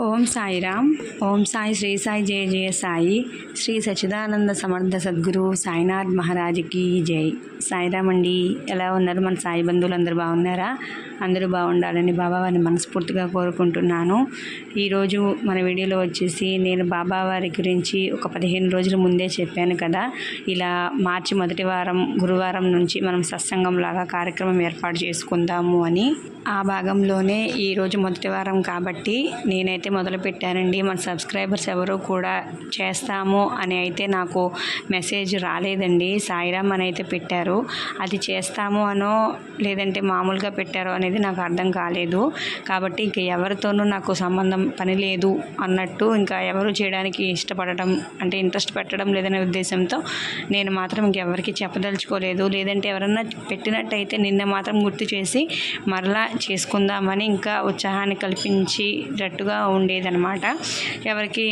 ఓం సాయిరామ్. ఓం సాయి శ్రీ సాయి జయ జయ సాయి. శ్రీ సచిదానంద సమర్థ సద్గురు సాయినాథ్ మహారాజ్కి జై. సాయిరామ్ అండి ఎలా ఉన్నారు మన సాయి బంధువులు? అందరూ బాగున్నారా? అందరూ బాగుండాలని బాబావారిని మనస్ఫూర్తిగా కోరుకుంటున్నాను. ఈరోజు మన వీడియోలో వచ్చేసి నేను బాబావారి గురించి ఒక పదిహేను రోజుల ముందే చెప్పాను కదా. ఇలా మార్చి మొదటి వారం గురువారం నుంచి మనం సత్సంగం లాగా కార్యక్రమం ఏర్పాటు చేసుకుందాము అని. ఆ భాగంలోనే ఈరోజు మొదటి వారం కాబట్టి నేనైతే మొదలు పెట్టానండి మన సబ్స్క్రైబర్స్ ఎవరు కూడా చేస్తాము అని అయితే నాకు మెసేజ్ రాలేదండి. సాయిరామ్ అని అయితే పెట్టారు. అది చేస్తాము అనో లేదంటే మామూలుగా పెట్టారో అనేది నాకు అర్థం కాలేదు. కాబట్టి ఇంక ఎవరితోనూ నాకు సంబంధం పని లేదు అన్నట్టు ఇంకా ఎవరు చేయడానికి ఇష్టపడటం అంటే ఇంట్రెస్ట్ పెట్టడం లేదనే ఉద్దేశంతో నేను మాత్రం ఇంకెవరికి చెప్పదలుచుకోలేదు. లేదంటే ఎవరన్నా పెట్టినట్టయితే నిన్న మాత్రం గుర్తు చేసి మరలా చేసుకుందామని ఇంకా ఉత్సాహాన్ని కల్పించేటట్టుగా ఉండేదనమాట ఎవరికి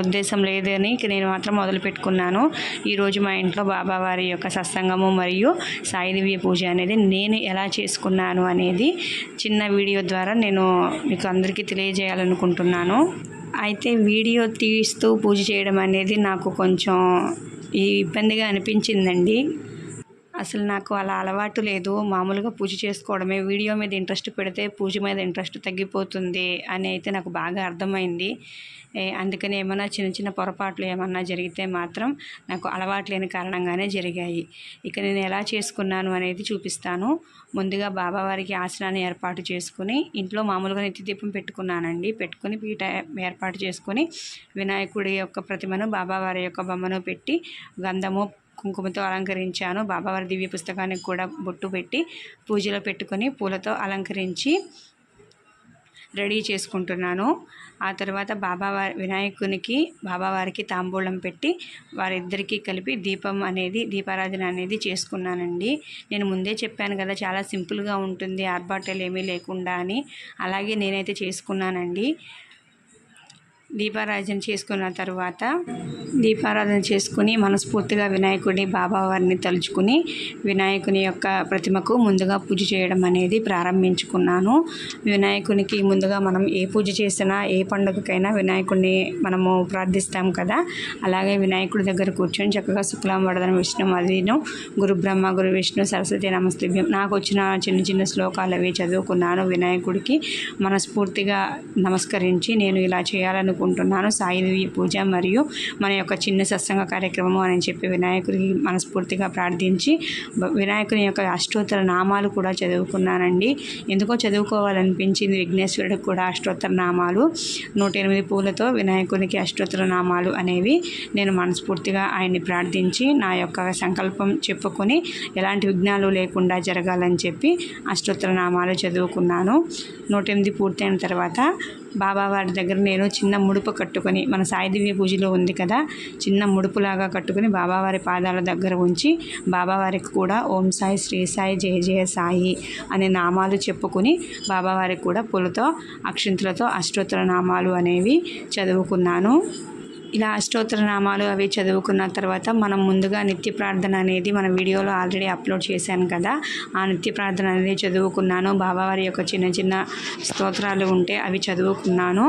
ఉద్దేశం లేదని నేను మాత్రం మొదలు పెట్టుకున్నాను. ఈరోజు మా ఇంట్లో బాబావారి యొక్క సత్సంగము మరియు సాయిదివ్య పూజ అనేది నేను ఎలా చేసుకున్నాను అనేది చిన్న వీడియో ద్వారా నేను మీకు అందరికీ తెలియజేయాలనుకుంటున్నాను. అయితే వీడియో తీస్తూ పూజ చేయడం అనేది నాకు కొంచెం ఈ ఇబ్బందిగా అనిపించిందండి. అసలు నాకు అలా అలవాటు లేదు. మామూలుగా పూజ చేసుకోవడమే. వీడియో మీద ఇంట్రెస్ట్ పెడితే పూజ మీద ఇంట్రెస్ట్ తగ్గిపోతుంది అని అయితే నాకు బాగా అర్థమైంది. అందుకని ఏమైనా చిన్న చిన్న పొరపాట్లు ఏమన్నా జరిగితే మాత్రం నాకు అలవాటు లేని కారణంగానే జరిగాయి. ఇక నేను ఎలా చేసుకున్నాను అనేది చూపిస్తాను. ముందుగా బాబావారికి ఆసనాన్ని ఏర్పాటు చేసుకుని ఇంట్లో మామూలుగా నిత్య దీపం పెట్టుకున్నానండి. పెట్టుకుని పీట ఏర్పాటు చేసుకుని వినాయకుడి యొక్క ప్రతిమను బాబావారి యొక్క బొమ్మను పెట్టి గంధము కుంకుమతో అలంకరించాను. బాబావారి దివ్య పుస్తకానికి కూడా బొట్టు పెట్టి పూజలో పెట్టుకొని పూలతో అలంకరించి రెడీ చేసుకుంటున్నాను. ఆ తర్వాత బాబావారి వినాయకునికి బాబావారికి తాంబూలం పెట్టి వారిద్దరికీ కలిపి దీపం అనేది దీపారాధన అనేది చేసుకున్నానండి. నేను ముందే చెప్పాను కదా చాలా సింపుల్గా ఉంటుంది ఆర్భాటాలు ఏమీ లేకుండా అని. అలాగే నేనైతే చేసుకున్నానండి. దీపారాధన చేసుకున్న తర్వాత దీపారాధన చేసుకుని మనస్ఫూర్తిగా వినాయకుడి బాబావారిని తలుచుకుని వినాయకుని యొక్క ప్రతిమకు ముందుగా పూజ చేయడం అనేది ప్రారంభించుకున్నాను. వినాయకునికి ముందుగా మనం ఏ పూజ చేసినా ఏ పండుగకైనా వినాయకుడిని మనము ప్రార్థిస్తాం కదా. అలాగే వినాయకుడి దగ్గర కూర్చొని చక్కగా శుక్లాం వడదన విష్ణు మదీను గురు బ్రహ్మ గురు విష్ణు సరస్వతి నమస్తభ్యం నాకు వచ్చిన చిన్న చిన్న శ్లోకాలు అవి చదువుకున్నాను వినాయకుడికి. మనస్ఫూర్తిగా నమస్కరించి నేను ఇలా చేయాలనుకుంటున్నాను సాయిదేవి పూజ మరియు మన యొక్క చిన్న సత్సంగ కార్యక్రమం అని చెప్పి వినాయకుడికి మనస్ఫూర్తిగా ప్రార్థించి వినాయకుని యొక్క అష్టోత్తర నామాలు కూడా చదువుకున్నానండి. ఎందుకో చదువుకోవాలనిపించింది విఘ్నేశ్వరుడికి కూడా అష్టోత్తర నామాలు. నూట ఎనిమిది పూలతో వినాయకునికి అష్టోత్తర నామాలు అనేవి నేను మనస్ఫూర్తిగా ఆయన్ని ప్రార్థించి నా యొక్క సంకల్పం చెప్పుకొని ఎలాంటి విఘ్నాలు లేకుండా జరగాలని చెప్పి అష్టోత్తర నామాలు చదువుకున్నాను. నూట ఎనిమిది పూర్తయిన తర్వాత బాబావారి దగ్గర నేను చిన్న ముడుపు కట్టుకొని మన సాయిదివ్య పూజలో ఉంది కదా చిన్న ముడుపులాగా కట్టుకొని బాబావారి పాదాల దగ్గర ఉంచి బాబావారికి కూడా ఓం సాయి శ్రీ సాయి జయ జయ సాయి అనే నామాలు చెప్పుకుని బాబావారికి కూడా పూలతో అక్షింతలతో అష్టోత్తర నామాలు అనేవి చదువుకున్నాను. ఇలా అష్టోత్తర నామాలు అవి చదువుకున్న తర్వాత మనం ముందుగా నిత్య ప్రార్థన అనేది మన వీడియోలో ఆల్రెడీ అప్లోడ్ చేశాను కదా. ఆ నిత్య ప్రార్థన అనేది చదువుకున్నాను. బాబావారి యొక్క చిన్న చిన్న స్తోత్రాలు ఉంటే అవి చదువుకున్నాను.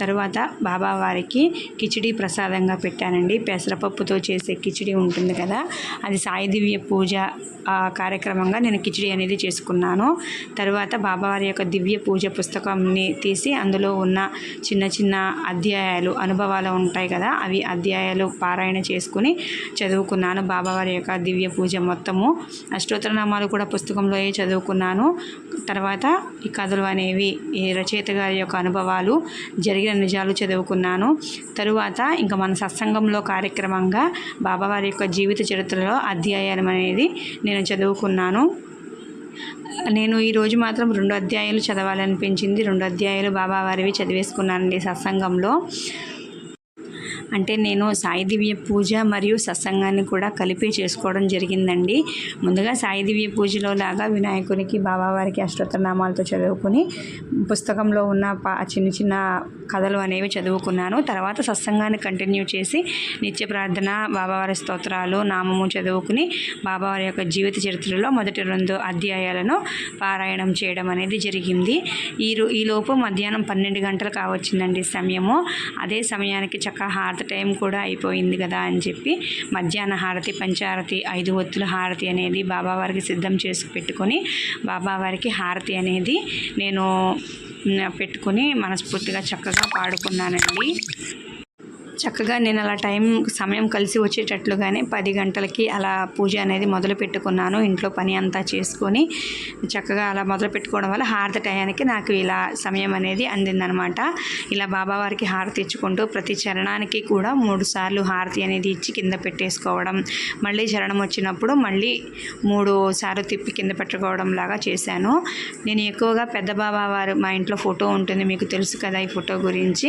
తర్వాత బాబావారికి కిచిడి ప్రసాదంగా పెట్టానండి. పెసరపప్పుతో చేసే కిచిడి ఉంటుంది కదా. అది సాయి దివ్య పూజ ఆ కార్యక్రమంగా నేను కిచిడి అనేది చేసుకున్నాను. తర్వాత బాబావారి యొక్క దివ్య పూజ పుస్తకంని తీసి అందులో ఉన్న చిన్న చిన్న అధ్యాయాలు అనుభవాలు ఉంటాయి కదా అవి అధ్యాయాలు పారాయణ చేసుకుని చదువుకున్నాను. బాబావారి యొక్క దివ్య పూజ మొత్తము. అష్టోత్తరనామాలు కూడా పుస్తకంలో చదువుకున్నాను. తర్వాత ఈ కథలు అనేవి ఈ రచయిత గారి యొక్క అనుభవాలు జరిగిన నిజాలు చదువుకున్నాను. తరువాత ఇంకా మన సత్సంగంలో కార్యక్రమంగా బాబావారి యొక్క జీవిత చరిత్రలో అధ్యాయాలు అనేది నేను చదువుకున్నాను. నేను ఈరోజు మాత్రం రెండు అధ్యాయాలు చదవాలనిపించింది. రెండు అధ్యాయాలు బాబావారివి చదివేసుకున్నానండి సత్సంగంలో. అంటే నేను సాయి దివ్య పూజ మరియు సత్సంగాన్ని కూడా కలిపి చేసుకోవడం జరిగిందండి. ముందుగా సాయి దివ్య పూజలో లాగా వినాయకునికి బాబావారికి అష్టోత్తరనామాలతో చదువుకుని పుస్తకంలో ఉన్న పా చిన్న చిన్న కథలు అనేవి చదువుకున్నాను. తర్వాత సత్సంగాన్ని కంటిన్యూ చేసి నిత్య ప్రార్థన బాబావారి స్తోత్రాలు నామము చదువుకుని బాబావారి యొక్క జీవిత చరిత్రలో మొదటి రెండు అధ్యాయాలను పారాయణం చేయడం అనేది జరిగింది. ఈ రో- ఈ లోపు మధ్యాహ్నం పన్నెండు గంటలు కావచ్చిందండి సమయము. అదే సమయానికి చక్కగా హారతి టైం కూడా అయిపోయింది కదా అని చెప్పి మధ్యాహ్న హారతి పంచారతి ఐదు ఒత్తుల హారతి అనేది బాబావారికి సిద్ధం చేసి పెట్టుకొని బాబావారికి హారతి అనేది నేను పెట్టుకుని పెట్టుకొని మనస్ఫూర్తిగా చక్కగా పాడుకున్నానండి. చక్కగా నేను అలా టైం సమయం కలిసి వచ్చేటట్లుగానే పది గంటలకి అలా పూజ అనేది మొదలు పెట్టుకున్నాను. ఇంట్లో పని అంతా చేసుకొని చక్కగా అలా మొదలు పెట్టుకోవడం వల్ల హారతి టయానికి నాకు ఇలా సమయం అనేది అందిందనమాట. ఇలా బాబావారికి హారతి ఇచ్చుకుంటూ ప్రతి చరణానికి కూడా మూడు సార్లు హారతి అనేది ఇచ్చి కింద పెట్టేసుకోవడం మళ్ళీ చరణం వచ్చినప్పుడు మళ్ళీ మూడు సార్లు తిప్పి కింద పెట్టుకోవడం లాగా చేశాను. నేను ఎక్కువగా పెద్ద బాబా వారు మా ఇంట్లో ఫోటో ఉంటుంది మీకు తెలుసు కదా ఈ ఫోటో గురించి.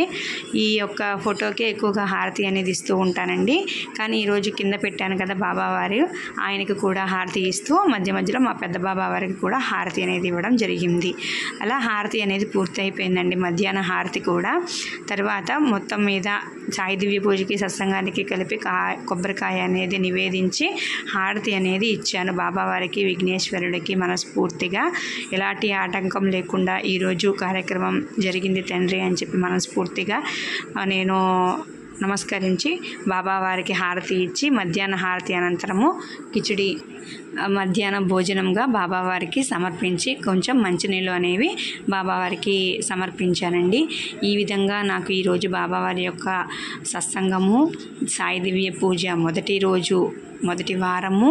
ఈ యొక్క ఫోటోకే ఎక్కువగా హారతి అనేది ఇస్తూ ఉంటానండి. కానీ ఈరోజు కింద పెట్టాను కదా బాబావారు ఆయనకి కూడా హారతి ఇస్తూ మధ్య మధ్యలో మా పెద్ద బాబా వారికి కూడా హారతి అనేది ఇవ్వడం జరిగింది. అలా హారతి అనేది పూర్తి అయిపోయిందండి. మధ్యాహ్న హారతి కూడా. తర్వాత మొత్తం మీద సాయి దివ్య పూజకి సత్సంగానికి కలిపి కా కొబ్బరికాయ అనేది నివేదించి హారతి అనేది ఇచ్చాను. బాబావారికి విఘ్నేశ్వరుడికి మనస్ఫూర్తిగా. ఎలాంటి ఆటంకం లేకుండా ఈరోజు కార్యక్రమం జరిగింది తండ్రి అని చెప్పి మనస్ఫూర్తిగా. నేను నమస్కరించి బాబావారికి హారతి ఇచ్చి మధ్యాహ్న హారతి అనంతరము కిచిడి మధ్యాహ్నం భోజనంగా బాబావారికి సమర్పించి కొంచెం మంచినీళ్ళు అనేవి బాబావారికి సమర్పించానండి. ఈ విధంగా నాకు ఈరోజు బాబావారి యొక్క సత్సంగము సాయి దివ్య పూజ మొదటి రోజు మొదటి వారము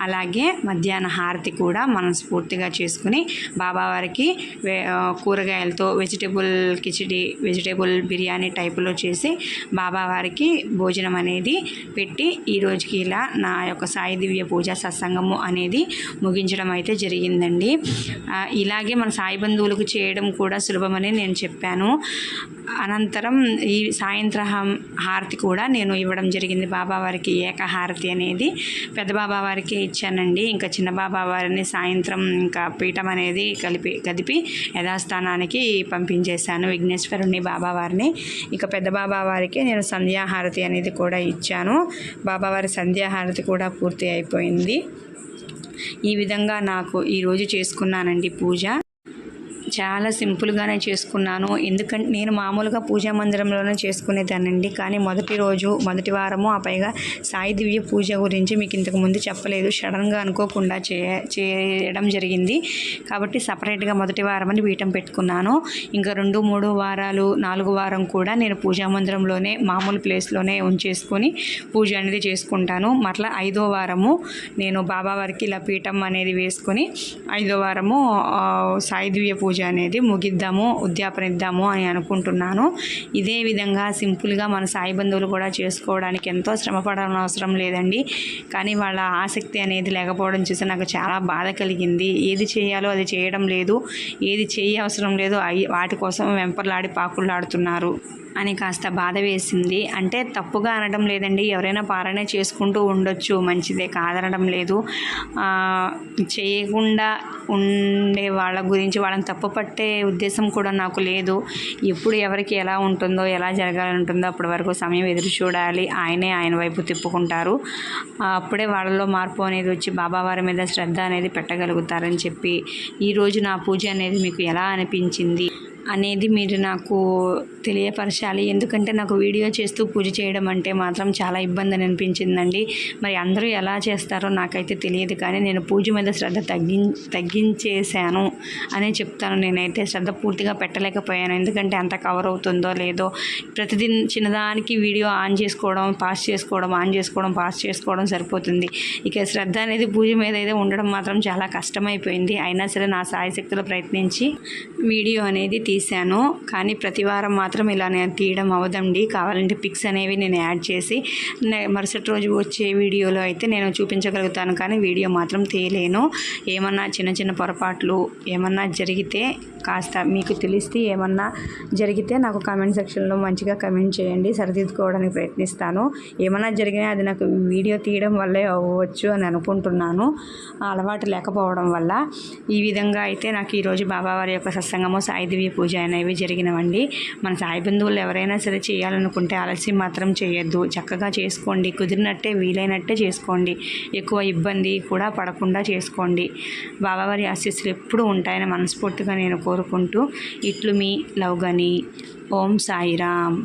అలాగే మధ్యాహ్న హారతి కూడా మనస్ఫూర్తిగా చేసుకుని బాబావారికి వే- కూరగాయలతో వెజిటేబుల్ కిచిడి వెజిటేబుల్ బిర్యానీ టైపులో చేసి బాబావారికి భోజనం అనేది పెట్టి ఈ రోజుకి ఇలా నా యొక్క సాయి దివ్య పూజ సత్సంగము అనేది ముగించడం అయితే జరిగిందండి. ఇలాగే మన సాయి బంధువులకు చేయడం కూడా సులభమని నేను చెప్పాను. అనంతరం ఈ సాయంత్రహం హారతి కూడా నేను ఇవ్వడం జరిగింది. బాబావారికి ఏకహారతి అనేది పెద్ద బాబావారికి ఇచ్చానండి. ఇంకా చిన్న బాబావారిని సాయంత్రం ఇంకా పీఠం అనేది కలిపి కదిపి యథాస్థానానికి పంపించేశాను. విఘ్నేశ్వరుని బాబావారిని ఇక పెద్ద బాబావారికి నేను సంధ్యాహారతి అనేది కూడా ఇచ్చాను. బాబావారి సంధ్యాహారతి కూడా పూర్తి అయిపోయింది. ఈ విధంగా నాకు ఈరోజు చేసుకున్నానండి పూజ. చాలా సింపుల్గానే చేసుకున్నాను. ఎందుకంటే నేను మామూలుగా పూజా మందిరంలోనే చేసుకునేదానండి కానీ మొదటి రోజు మొదటి వారము ఆ పైగా సాయి దివ్య పూజ గురించి మీకు ఇంతకు ముందు చెప్పలేదు. సడన్గా అనుకోకుండా చే చేయడం జరిగింది. కాబట్టి సపరేట్గా మొదటి వారం అని పీఠం పెట్టుకున్నాను. ఇంకా రెండు మూడు వారాలు నాలుగు వారం కూడా నేను పూజా మందిరంలోనే మామూలు ప్లేస్లోనే ఉంచేసుకొని పూజ అనేది చేసుకుంటాను. మరలా ఐదో వారము నేను బాబావారికి ఇలా పీఠం అనేది వేసుకొని ఐదో వారము సాయి దివ్య పూజ అనేది ముగిద్దాము ఉద్యాపన ఇద్దాము అని అనుకుంటున్నాను. ఇదే విధంగా సింపుల్గా మన సాయి బంధువులు కూడా చేసుకోవడానికి ఎంతో శ్రమ పడాల్సిన అవసరం లేదండి. కానీ వాళ్ళ ఆసక్తి అనేది లేకపోవడం చూసి నాకు చాలా బాధ కలిగింది. ఏది చేయాలో అది చేయడం లేదు. ఏది చేయ అవసరం లేదు. అయి వాటి కోసం వెంపర్లాడి పాకుళ్ళాడుతున్నారు అని కాస్త బాధ వేసింది. అంటే తప్పుగా అనడం లేదండి. ఎవరైనా పాలన చేసుకుంటూ ఉండొచ్చు. మంచిదే కాదనడం లేదు. చేయకుండా ఉండే వాళ్ళ గురించి వాళ్ళని తప్పు పట్టే ఉద్దేశం కూడా నాకు లేదు. ఎప్పుడు ఎవరికి ఎలా ఉంటుందో ఎలా జరగాలని ఉంటుందో అప్పటి వరకు సమయం ఎదురు చూడాలి. ఆయనే ఆయన వైపు తిప్పుకుంటారు. అప్పుడే వాళ్ళలో మార్పు అనేది వచ్చి బాబావారి మీద శ్రద్ధ అనేది పెట్టగలుగుతారని చెప్పి ఈరోజు నా పూజ అనేది మీకు ఎలా అనిపించింది? అనేది మీరు నాకు తెలియపరచాలి. ఎందుకంటే నాకు వీడియో చేస్తూ పూజ చేయడం అంటే మాత్రం చాలా ఇబ్బంది అని అనిపించిందండి. మరి అందరూ ఎలా చేస్తారో నాకైతే తెలియదు కానీ నేను పూజ మీద శ్రద్ధ తగ్గి తగ్గించేశాను అనే చెప్తాను. నేనైతే శ్రద్ధ పూర్తిగా పెట్టలేకపోయాను. ఎందుకంటే అంత కవర్ అవుతుందో లేదో ప్రతిదిన చిన్నదానికి వీడియో ఆన్ చేసుకోవడం పాస్ చేసుకోవడం ఆన్ చేసుకోవడం పాస్ చేసుకోవడం సరిపోతుంది. ఇక శ్రద్ధ అనేది పూజ మీద అయితే ఉండడం మాత్రం చాలా కష్టమైపోయింది. అయినా సరే నా సాయశక్తులు ప్రయత్నించి వీడియో అనేది తీశాను. కానీ ప్రతి వారం మాత్రం మాత్రం ఇలా నేను తీయడం అవదండి. కావాలంటే పిక్స్ అనేవి నేను యాడ్ చేసి మరుసటి రోజు వచ్చే వీడియోలో అయితే నేను చూపించగలుగుతాను. కానీ వీడియో మాత్రం తీయలేను. ఏమన్నా చిన్న చిన్న పొరపాట్లు ఏమన్నా జరిగితే కాస్త మీకు తెలిస్తే ఏమన్నా జరిగితే నాకు కామెంట్ సెక్షన్లో మంచిగా కమెంట్ చేయండి. సరిదిద్దుకోవడానికి ప్రయత్నిస్తాను. ఏమన్నా జరిగినా అది నాకు వీడియో తీయడం వల్లే అవ్వచ్చు అని అనుకుంటున్నాను. ఆ అలవాటు లేకపోవడం వల్ల. ఈ విధంగా అయితే నాకు ఈరోజు బాబావారి యొక్క సత్సంగము సాయిదేవి పూజ అనేవి జరిగినవండి. మన సాయి బంధువులు ఎవరైనా సరే చేయాలనుకుంటే ఆలస్యం మాత్రం చేయొద్దు. చక్కగా చేసుకోండి. కుదిరినట్టే వీలైనట్టే చేసుకోండి. ఎక్కువ ఇబ్బంది కూడా పడకుండా చేసుకోండి. బాబావారి ఆశీస్సులు ఎప్పుడూ ఉంటాయని మనస్ఫూర్తిగా నేను కోరుకుంటూ ఇట్లు మీ లవ్ గని. ఓం సాయిరామ్.